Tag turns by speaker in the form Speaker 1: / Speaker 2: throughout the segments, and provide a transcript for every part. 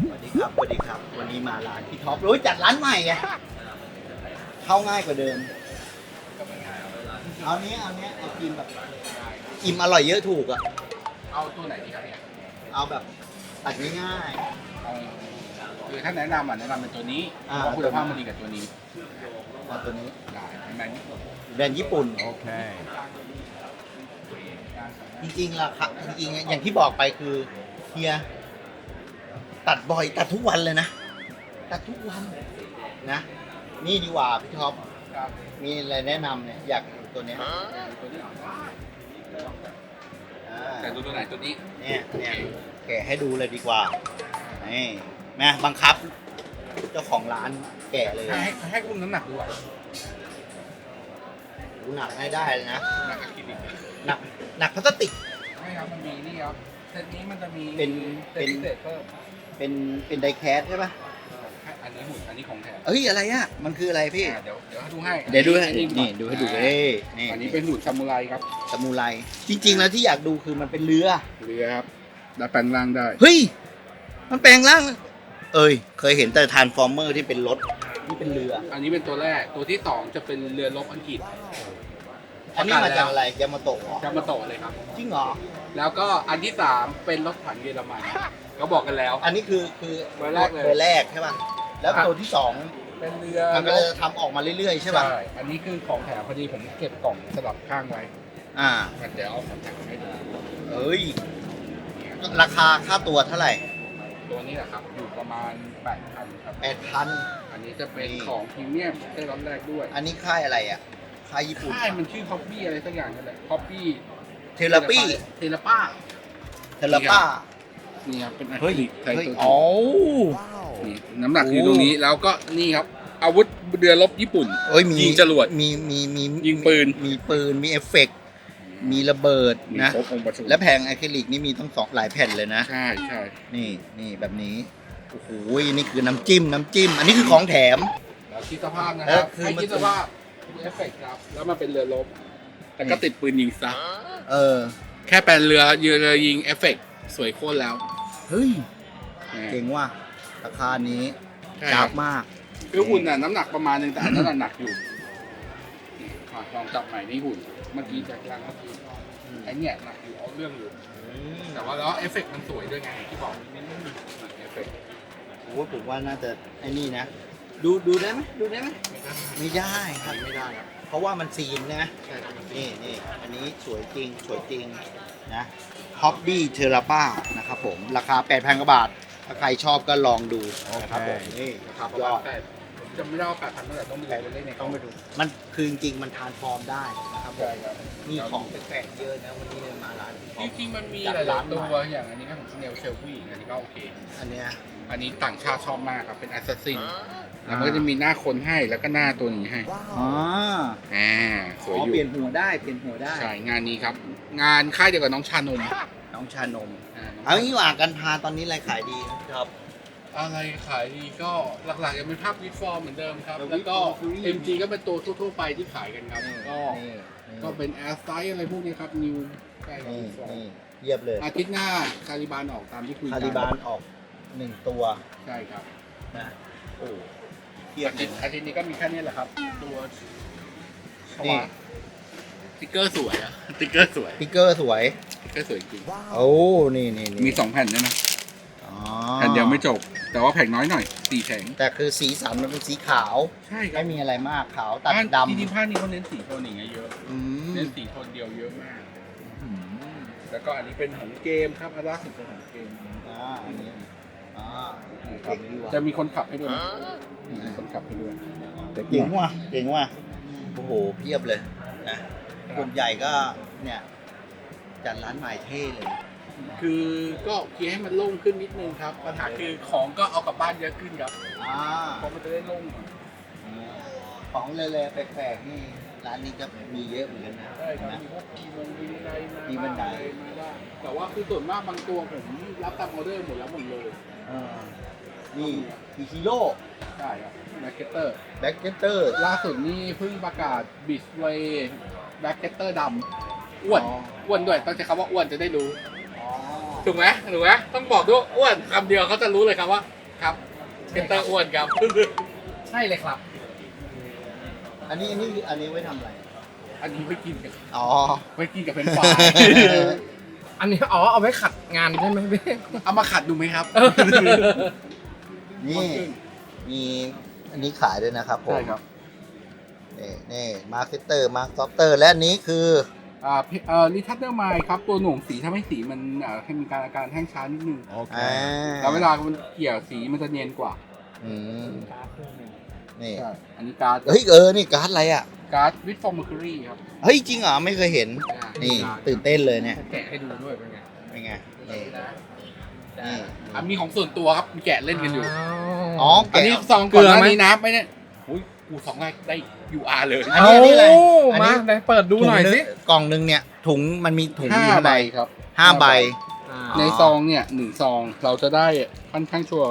Speaker 1: สวัสดีครับสวัสดีครับ วันนี้มาร้านพี่ท็อปโอ้ยจัดร้านใหม่ไงเข้าง่ายกว่าเดิม เอาเนี้ยเอาเนี้ยเอากินแบบอิ่มอร่อยเยอะถูกอะ
Speaker 2: เอาตัวไหนดีครับเนี่ย
Speaker 1: เอาแบบตัดง่าย
Speaker 2: เอาคือถ้าแนะนำอะแนะนำเป็นตัวนี้
Speaker 1: อ่า
Speaker 2: เพราะคุณภาพมันดีกับตัวนี้
Speaker 1: ๆเอาตัวนี้
Speaker 2: ได้เป็นแบรนด์ญี่ปุ่น
Speaker 1: แบรนด์ญี่ปุ่น
Speaker 3: Okay.
Speaker 1: จริงๆราคาจริงๆอย่างที่บอกไปคือเฮีย ตัดบ่อยตัดทุกวันเลยนะ ตัดทุกวันนะ นี่ดีกว่าพี่ท็อป
Speaker 2: ครับ
Speaker 1: มีอะไรแนะนำเนี่ยอยากดูตัวเนี้ย
Speaker 2: ตัวนี้เหรอ
Speaker 1: อ่า
Speaker 2: แต่ดูตัวไหนตัวนี้
Speaker 1: เนี่ยเนี่ยแกะให้ดูเลยดีกว่านี่แม่บังคับ เจ้าของร้านแกะเลย
Speaker 2: ให้ให้ให้คุณน้ำหนักดูอะ
Speaker 1: ดูหนักให้ได้เลยนะ
Speaker 2: หนักอะคริลิก
Speaker 1: หนักหนักพลาสติก
Speaker 2: ไม่ครับมันมีนี่ครับเซตนี้มันจะมี
Speaker 1: เป็น
Speaker 2: เซ
Speaker 1: เป็
Speaker 2: ต
Speaker 1: น
Speaker 2: พิเศษเพิ่ม
Speaker 1: เป็นเป็นไดแคสใช่ปะ
Speaker 2: ให้อันนี้หุ่นอันนี้ของแถม
Speaker 1: เอ้ยอะไรอะมันคืออะไรพี่
Speaker 2: อ่าเดี๋ยวเดี๋ยวให้ดูให้
Speaker 1: เดี๋ยวดูให้
Speaker 2: อั
Speaker 1: นี่ดูให้ดู
Speaker 2: อ่า
Speaker 1: เอ้ยนี่
Speaker 2: อันนี้เป็นหุ่นซามูไรครับ
Speaker 1: สมูไรจริง ๆ แล้วที่อยากดูคือมันเป็นเรือ
Speaker 2: เรือครับดัดแปลงร่างได้
Speaker 1: เฮ้ย มันแปลงร่าง เอ้ย เคยเห็นแต่ทานฟอร์เมอร์ที่เป็นรถ นี่เป็นเรือ
Speaker 2: อันนี้เป็นตัวแรกตัวที่สองจะเป็นเรือรบอังกฤษ
Speaker 1: อันนี้มาจากอะไรยามาโตะเหรอ
Speaker 2: จะมาโตะเลยครับ
Speaker 1: จริงเหรอ
Speaker 2: แล้วก็อันที่สามเป็นรถถังเยอรมัน ก็บอกกันแล้ว
Speaker 1: อันนี้คือคือ
Speaker 2: เบอร์แรกเลย
Speaker 1: เบอร์แรกใช่ป่ะ แล้ว
Speaker 2: ครับ
Speaker 1: ตัวที่สอง
Speaker 2: เป็นเรือ
Speaker 1: มันก็จะทำออกมาเรื่อยๆใช่ป่ะ
Speaker 2: อันนี้คือของแถมพอดีผมเก็บกล่องสลับข้างไว้
Speaker 1: อ่า
Speaker 2: มันเดี๋ยวเอาของแถมให้ดู
Speaker 1: เอ้ย ราคาค่าตัวเท่าไหร่
Speaker 2: ตัวนี้แหละครับ อยู่ประมาณ8,000ครับ
Speaker 1: แปดพัน
Speaker 2: อันนี้จะเป็น
Speaker 1: นี่
Speaker 2: ของพรีเมียมได้รอบแรกด้วย
Speaker 1: อันนี้ค่ายอะไรอะ ค่ายญี่ปุ่น
Speaker 2: ค่ายมันชื่อคอปปี้อะไรสักอย่างนั่นแหละคอปปี้
Speaker 1: เทเลปี้
Speaker 2: เทเลป้า
Speaker 1: เทเลป้า
Speaker 2: นี่ครับเป็นอะค
Speaker 1: เฮ้
Speaker 2: ริ
Speaker 1: ย
Speaker 2: ลิกไทย
Speaker 1: เฮ้ย
Speaker 2: ตัว
Speaker 1: อ๋อ
Speaker 2: นี่น้ำหนักอยู่
Speaker 1: โอ้
Speaker 2: ตรงนี้แล้วก็นี่ครับ อาวุธเรือรบญี่ปุ่น
Speaker 1: เอ้ยมี
Speaker 2: ยิงจรวด
Speaker 1: มีมีมี
Speaker 2: ยิงปืน
Speaker 1: มีปืนมีเอฟเฟกต์มีระเบิด
Speaker 2: มี
Speaker 1: นะ
Speaker 2: ครบองค์ประชุม
Speaker 1: และแผงอะคริลิกนี่มีทั้งสองหลายแผ่นเลยนะ
Speaker 2: ใช่ใช่
Speaker 1: นี่นี่แบบนี้โอ้โหนี่คือน้ำจิ้มน้ำจิ้ม อันนี้คือของแถม
Speaker 2: แล้วคิดสภาพนะครับ
Speaker 1: เออคือ
Speaker 2: ให้
Speaker 1: มัน
Speaker 2: คิดสภาพเอฟเฟกต์ครับ แล้วมันเป็นเรือรบแต่ก็ติดปืนยิงซะ
Speaker 1: เออ
Speaker 2: แค่เป็นเรือเรือเรือยิงเอฟเฟกต์สวยโคตรแล้ว
Speaker 1: เฮ้ยเจ๋งว่ะราคานี้
Speaker 2: ใช่
Speaker 1: จั
Speaker 2: ครับบ
Speaker 1: มาก
Speaker 2: คือหุ่นน่ะน้ำหนักประมาณนึงแต่อันนั้นนะหนักอยู่นี่อะลองจับใหม่นี่หุ่น เมื่อกี้จากกลางเมื่อกี้ไอ้เนี่ยหนักอยู่เอาเรื่องอยู่ แต่ว่าแล้วเอฟเฟกต์มันสวยด้วยไงที่บอกมันไม่มีเอฟเฟกต์
Speaker 1: โอ้โหผมว่าน่าจะไอ้นี่นะ ดูดูได้ไหมดูได้ไหม
Speaker 2: ไม่ได้
Speaker 1: ไม่ได้ครับ
Speaker 2: ไม่ได้ครับ
Speaker 1: เพราะว่ามันซีนนะ
Speaker 2: ใช่ครับ
Speaker 1: นี่นี่อันนี้สวยจริงสวยจริงนะ ฮอบบี้เทราป้านะครับผม ราคา 8,000กว่าบาท ถ้าใครชอบก็ลองดูนะครับผมนี่
Speaker 2: ราคาประ
Speaker 1: ย
Speaker 2: มา
Speaker 1: อ
Speaker 2: ณ
Speaker 1: ด
Speaker 2: แปดผมจำไม่ได้ว่าแปดพันเท่าไหร่ต้องไปดูเล่นใน
Speaker 1: ต้องไปดู มันคือจริงๆมันทานฟอร์มได้นะครับผม
Speaker 2: ใช่ครับ
Speaker 1: มีของแปลกๆเยอะนะวันนี้มาร้าน
Speaker 2: จริงๆมันมี
Speaker 1: จัด
Speaker 2: หลาย
Speaker 1: ร้าน
Speaker 2: ๆตัว
Speaker 1: ใหม่
Speaker 2: อย่างอันนี้ก็ของชาแนลเชลฟี่อันนี้ก็โอเค
Speaker 1: อันเนี้ย
Speaker 2: อันนี้ต่างชาติชอบมากครับเป็นแอสซัสซิน แล้วมันก็จะมีหน้าคนให้แล้วก็หน้าตัวนี้ให้
Speaker 1: อ๋อ
Speaker 2: อ่าสวย
Speaker 1: อ๋อ
Speaker 2: อยู่
Speaker 1: เปลี่ยนหัวได้เปลี่ยนหัวได้
Speaker 2: ใช่งานนี้ครับ งานค่ายเดียวกับน้องชานม
Speaker 1: น้องชานม
Speaker 2: อ่าน้อง
Speaker 1: เอางี้ว่ากันพาตอนนี้อะไรขายดีครับ
Speaker 2: อะไรขายดีก็หลักๆยังเป็นภาพวิดฟอร์มเหมือนเดิมครับ
Speaker 1: แล้ว
Speaker 2: แล้วก็
Speaker 1: With Form Series
Speaker 2: MG ก็เป็นตัวทั่วๆไปที่ขายกันครับ ก็
Speaker 1: นี่
Speaker 2: ก็เป็นแอร์ไซส์อะไรพวกนี้ครับนิวใช่ครับ
Speaker 1: นี่
Speaker 2: With Form
Speaker 1: นี่เยียบเลย
Speaker 2: อาทิตย์หน้าคาริบานออกตามที่คุยกั
Speaker 1: คาริบานออกหนึ่งตัว
Speaker 2: ใช่ครับ
Speaker 1: นะโอ้ เทียบ
Speaker 2: อา
Speaker 1: เล
Speaker 2: ทิ
Speaker 1: ย
Speaker 2: ตย์
Speaker 1: นะ
Speaker 2: อาทิตย์นี้ก็มีแค่นี้แหละครับ ตัวช
Speaker 1: นี่
Speaker 2: วาสติ๊กเกอร์สวยอะสติ๊กเกอร์สวย
Speaker 1: สติ๊กเกอร์สวย
Speaker 2: สติ๊กเกอร์สวยจริง
Speaker 1: โอ้นี่นี่นี่
Speaker 2: มีสองแผ่นด้วยนะ
Speaker 1: อ๋อ
Speaker 2: แผ่นเดียวไม่จบ แต่ว่าแผ่นน้อยหน่อยสี่แผง
Speaker 1: แต่คือสีสันมันเป็นสีขาว
Speaker 2: ใช่ครั
Speaker 1: ไม่
Speaker 2: บ
Speaker 1: มีอะไรมากขาวตัด
Speaker 2: ผ้า
Speaker 1: ด
Speaker 2: จริงๆผ้านี้เขาเน้นสีโทนอย่างเงี้ยเยอะำ
Speaker 1: อืม
Speaker 2: เน้นสีโทนเดียวเยอะมาก
Speaker 1: อืม
Speaker 2: แล้วก็อันนี้เป็นของเกมครับอันล่าสุดเป็นของเกม
Speaker 1: อ่าอันนี้ อ่า
Speaker 2: ครั
Speaker 1: เก่
Speaker 2: บ
Speaker 1: งดีว่ะ
Speaker 2: จะมีคนขับให้ด้วยนะมีคนขับให้ด้วย
Speaker 1: เก่งว่ะเก่งว่ะโอ้โหเพียบเลยนะกลุ่มใหญ่ก็เนี่ย จัดร้านใหม่เท่เลย
Speaker 2: คือก็เคลียร์ให้มันโล่งขึ้นนิดนึงครับ ปัญหาคือของก็เอากลับบ้านเยอะขึ้นครับ
Speaker 1: อ่า
Speaker 2: เพราะมันจะได้โล่งหน่อย
Speaker 1: ของเละๆแปลกๆนี่ร้านนี้ก็มีเยอะเหมือนกันนะ
Speaker 2: ใช่ครับ
Speaker 1: นะ
Speaker 2: มีพวกมีมงมีบันไดมา
Speaker 1: มีบันได
Speaker 2: มาได้แต่ว่าคือส่วนมากบางตัวผมรับตามออเดอร์หมดแล้วหมดเลย
Speaker 1: เออนี่มีฮีโร่
Speaker 2: ใช่ครับแบ็กเกเตอร์
Speaker 1: แบ็กเกเตอร์
Speaker 2: ล่าสุดนี่เพิ่งประกาศบิสเวย์แบ็กเกเตอร์ดำอ้วนอ้วนด้วย ต้องใช้คำว่าอ้วนจะได้รู้
Speaker 1: อ๋อ
Speaker 2: ถูกไหมถูกไหมต้องบอกด้วยอ้วนคำเดียวเขาจะรู้เลยครับว่า ครับเพนเตอร์อ้วนครับ
Speaker 3: ใช่เลยครับ
Speaker 1: อันนี้อันนี้อันนี้ไว้ทำอะไร
Speaker 2: อันนี้ไม่กินกับ
Speaker 1: อ๋อ
Speaker 2: ไม่กินกับเป็นฝ่าย
Speaker 3: อันนี้อ๋อเอาไว้ขัดงานใช่ไหมพี่
Speaker 2: เอามาขัดดูไหมครับ
Speaker 1: นี่มีอันนี้ขายด้วยนะครับผม
Speaker 2: ใช่ครับ
Speaker 1: นี่นี่มาร์เก็ตเตอร์มาร์คซอฟเตอร์ และอันนี้คือ
Speaker 2: อ่าเพเอ่อรีทัชเดอร์ไมล์ครับตัวหน่วงสีทำให้สีมันอ่าให้มีการอาการแห้งช้านิดนึง
Speaker 1: อ่า
Speaker 2: แล้วเวลามันเกี่ยวสีมันจะเนียนกว่า
Speaker 1: อืมนี่
Speaker 2: ใช่อันนี้การ์ด
Speaker 1: เฮ้ยเออนี่การ์ดอะไรอะ
Speaker 2: การ์ดวิดฟอร์มเมอร์คิวรีครับ
Speaker 1: เฮ้ย จริงเหรอ ไม่เคยเห็น
Speaker 2: อ่า
Speaker 1: นี่ ตื่นเต้นเลยเนี่ย
Speaker 3: แกะให้ดูด้วยเป็นไง
Speaker 1: เป็นไงนี่นี่
Speaker 2: อะมีของส่วนตัวครับมีแกะเล่นกันอยู่
Speaker 1: อ๋อ
Speaker 2: อัน
Speaker 1: แกะ
Speaker 2: นี้ซองก่อนหน้านี้นะไม่ได้อุ้ยกูสองได้ได้ UR เลย
Speaker 1: อันนี้อันนี้อะไรอันนี้
Speaker 3: มาไหนเปิดดูหน่อยสิ
Speaker 1: กล่องหนึงเนี่ยถุงมันมีถุงอยู่
Speaker 2: ห้า
Speaker 1: ข้าง
Speaker 2: ใบ
Speaker 1: ใน
Speaker 2: ครับ
Speaker 1: ห้าใบ
Speaker 3: อ่า
Speaker 2: ในซองเนี่ยหนึ่งซองเราจะได้ค่อนข้างชัวร์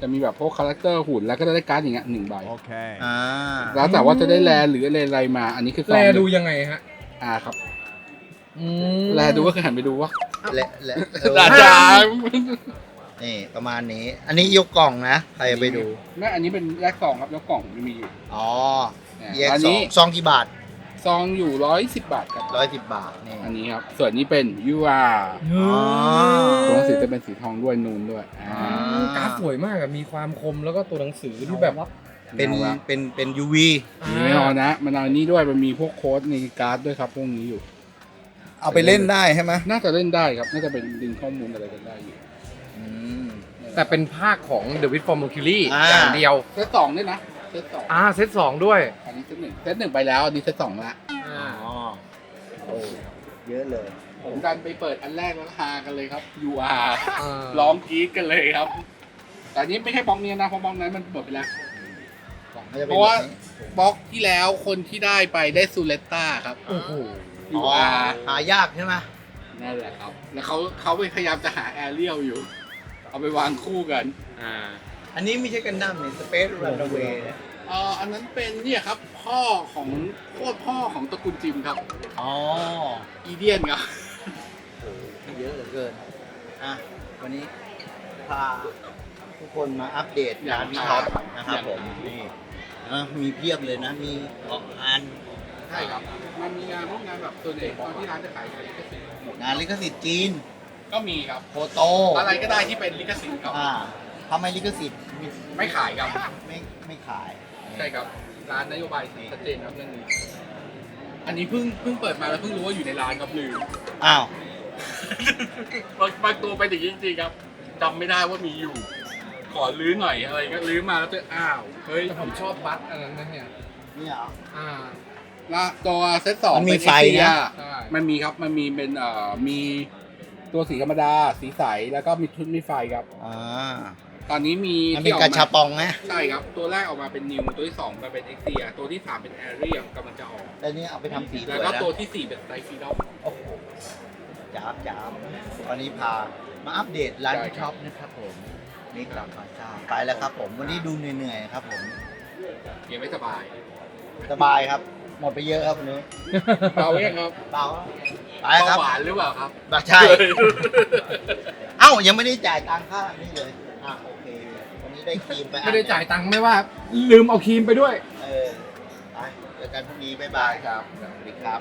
Speaker 2: จะมีแบบพวกคาแรคเตอร์หุ่นแล้วก็จะได้การ์ดอย่างเงี้ยหนึ่งใบ
Speaker 4: Okay.
Speaker 1: อ่า
Speaker 2: แล้วแต่ว่าจะได้แลหรืออะไรอะไรมา อันนี้คือซ
Speaker 3: แล
Speaker 2: อง
Speaker 3: ดูยังไงฮะ
Speaker 2: อ่าครับ
Speaker 3: อืม
Speaker 2: แลดูก็คือหันไปดูว่า
Speaker 1: และและเออ
Speaker 2: อาจารย์
Speaker 1: นี่ประมาณนี้ อันนี้ยกกล่องนะใครจะไปดู
Speaker 2: แม่อันนี้เป็นแยกซองครับแล้วกล่องมันมีอยู่
Speaker 1: อ๋อ
Speaker 2: เนี่ย
Speaker 1: แยก
Speaker 2: อัน
Speaker 1: ซอ
Speaker 2: นี้
Speaker 1: งซองกี่บาท
Speaker 2: ซองอยู่ร้อยสิบบาทครับ
Speaker 1: ร้อยสิบบาทนี่
Speaker 2: อันนี้ครับ ส่วนนี้เป็น UR
Speaker 1: อ๋อ
Speaker 2: ตัวหนังสือจะเป็นสีทองด้วยนูนด้วยอ่า
Speaker 1: อ่า
Speaker 3: การ์ดสวยมากอะมีความคมแล้วก็ตัวหนังสือที่แบบว่า
Speaker 1: เป็น
Speaker 2: อาละ
Speaker 1: เป็นเป็น UV
Speaker 2: มีไม่พอนะมันเอาอันนี้ด้วยมันมีพวกโค้ดในการ์ดด้วยครับพวกนี้อยู่
Speaker 1: เอาไปเล่นได้ใช่ไหม
Speaker 2: น่าจะเล่นได้ครับ น่าจะเป็นดึงข้อมูลอะไรกันได้อยู่
Speaker 1: อืม
Speaker 3: แต่เป็นภาคของ The Wit for Mercury
Speaker 1: อ่า
Speaker 3: อย่างเดียว
Speaker 2: เซตสองด้วยนะ เซตสอง
Speaker 3: อ่าเซตสองด้วย
Speaker 2: อันนี้เซตหนึ่งเซตหนึ่งไปแล้วอันนี้เซตสองละ
Speaker 3: อ่า
Speaker 1: อ๋อโอ้เยอะเลย
Speaker 2: ผมดันไปเปิดอันแรกแล้วฮากันเลยครับ UR
Speaker 3: อ่า
Speaker 2: ร้องกรี๊ดกันเลยครับ แต่อันนี้ไม่ใช่บล็อกนี้นะเพราะบล็อกนั้นมันหมดไปแล้ว
Speaker 1: มันจะ
Speaker 2: เพ
Speaker 1: ป็น
Speaker 2: ราะว่า
Speaker 1: แบบนี้
Speaker 2: บล็อกที่แล้วคนที่ได้ไปได้ซูเลตตาครับ
Speaker 3: โอ้โห
Speaker 1: อ๋อ
Speaker 2: UR
Speaker 1: หายากใช่ไหม
Speaker 2: นั่นแหละครับ แล้วเขาเขาพยายามจะหาแอเรียลอยู่ เอาไปวางคู่กัน
Speaker 3: อ่า
Speaker 1: อันนี้ไม่ใช่กันดั้มเนี่ยสเปซรันเวย์
Speaker 2: เอ่ออันนั้นเป็นเนี่ยครับพ่อของโคตรพ่อของตระกูลจิมครับ
Speaker 1: อ๋อ
Speaker 2: อีเดียนครับ
Speaker 1: เยอะเหลือเกิน อะ วันนี้พาทุกคนมาอัปเดตงานวิท็อปนะครับผมนี่อะมีเพียบเลยนะ มีออกงาน
Speaker 2: ใช่ครับ มันมีงานพวกงานแบบตัวเด็กตอนที่ร้านจะขายลิขสิทธิ์
Speaker 1: งานลิขสิทธิ์จีน
Speaker 2: ก็มีครับ
Speaker 1: โฟโต
Speaker 2: อะไรก็ได้ที่เป็นลิขสิทธิ์ครับ
Speaker 1: อ่า ทำไมลิขสิทธิ์ไม่
Speaker 2: ไม่ขายครับ
Speaker 1: ไม่ไม่ขาย
Speaker 2: ใช่ครับ ร้านนโยบายชัดเจนครับเรื่องนี้ อันนี้เพิ่งเพิ่งเปิดมาแล้วเพิ่งรู้ว่าอยู่ในร้านครับลืม
Speaker 1: อ้าว
Speaker 2: บางบางตัวไปถึงจริงๆครับจำไม่ได้ว่ามีอยู่ ขอลื้อหน่อยอะไรก็ลื้อมาแล้วเจออ้าว เฮ้ย
Speaker 3: แต่ผมชอบบัตอันนั้นนะเนี่ย
Speaker 1: นี่เหรอ
Speaker 3: อ่า
Speaker 2: แล้วตัวเซตสอง
Speaker 1: มันมี
Speaker 2: เป็
Speaker 1: ไฟนะ
Speaker 2: Xperia
Speaker 3: ใช่
Speaker 2: มันมีครับ มันมีเป็นเอ่อมีตัวสีธรรมดา สีใส แล้วก็มีทุนมีไฟครับ
Speaker 1: อ่า
Speaker 2: ตอนนี้มี
Speaker 1: มัน
Speaker 2: ที่
Speaker 1: เป็น
Speaker 2: ออก
Speaker 1: กระ
Speaker 2: มา
Speaker 1: ชาปองนะ
Speaker 2: ใช่ครับ ตัวแรกออกมาเป็นนิวตัวที่สองมาเป็นเอ็กเซียตัวที่สามเป็นแอเรียกำลังจะออก
Speaker 1: แล้วนี่เอาไปทำสีส
Speaker 2: แล้ว
Speaker 1: วย
Speaker 2: ก็
Speaker 1: นะ
Speaker 2: ตัวที่สี่เป็นไซฟีดอม
Speaker 1: โอ้โหจ้าบจ้าบวันนี้พามาอัปเดตร้าน
Speaker 2: ใช่
Speaker 1: ที่
Speaker 2: ครับ
Speaker 1: ช็อปนะครับผมนี่กลับมาจ้าไปแล้วครับ ผมวันนี้ดูเหนื่อยๆครับผม
Speaker 2: ยังไม่สบาย
Speaker 1: สบายครับ หมดไปเยอะครับวันนี้
Speaker 2: เราเองครับ
Speaker 1: เบาไป
Speaker 2: เบา
Speaker 1: ครับ
Speaker 2: หวานหรือเปล่าครับ
Speaker 1: บักใช่ เอ้ายังไม่ได้จ่ายตังค่านี่เลยอะโอเควั นนี้ได้ครีมไปอัน
Speaker 3: ไม่ได้จ่ายตังค์ไม่ว่า ลืมเอาครีมไปด้วย
Speaker 1: เออไปเจอกันพรุ่งนี้บ๊ายบายครับ สวัสดีครับ